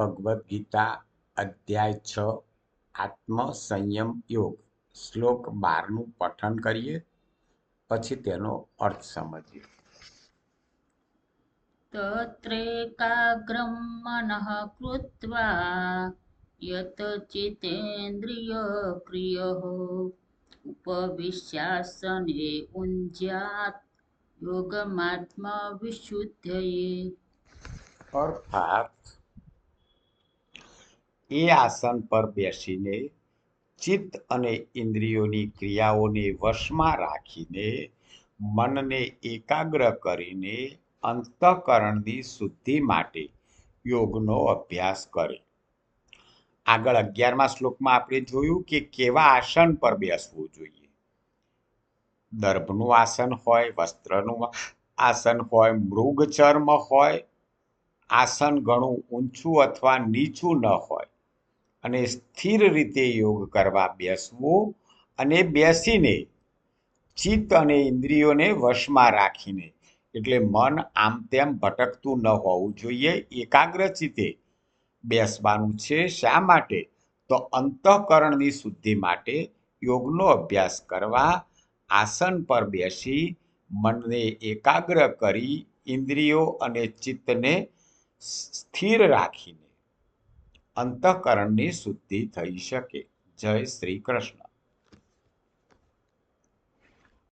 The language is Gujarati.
ભગવદ્ ગીતા અધ્યાય છ આત્મ સંયમ યોગ. શ્લોક બારનું પઠન કરીએ પછી તેનો અર્થ સમજીએ. તત્રેકાગ્રં મનઃ કૃત્વા યત ચિતેન્દ્રિયક્રિયઃ ઉપવિશ્યાસને ઉંજ્યાત યોગમાત્મા વિશુદ્ધયે અર્થાત એ આસન પર બેસીને ચિત્ત અને ઇન્દ્રિયોની ક્રિયાઓને વશમાં રાખીને મનને એકાગ્ર કરીને અંતઃકરણની શુદ્ધિ માટે યોગનો અભ્યાસ કરે. આગળ અગિયારમાં શ્લોકમાં આપણે જોયું કે કેવા આસન પર બેસવું જોઈએ. દર્ભનું આસન હોય, વસ્ત્રનું આસન હોય, મૃગચર્મ હોય, આસન ઘણું ઊંચું અથવા નીચું ન હોય. અને સ્થિર રીતે યોગ કરવા બેસવું અને બેસીને ચિત્ત અને ઇન્દ્રિયોને વશમાં રાખીને, એટલે મન આમ તેમ ભટકતું ન હોવું જોઈએ, એકાગ્ર ચિત્તે બેસવાનું છે. શા માટે? તો અંતઃકરણની શુદ્ધિ માટે યોગનો અભ્યાસ કરવા, આસન પર બેસી મનને એકાગ્ર કરી, ઇન્દ્રિયો અને ચિત્તને સ્થિર રાખીને અંતઃકરણની શુદ્ધિ થઈ શકે. જય શ્રી કૃષ્ણ.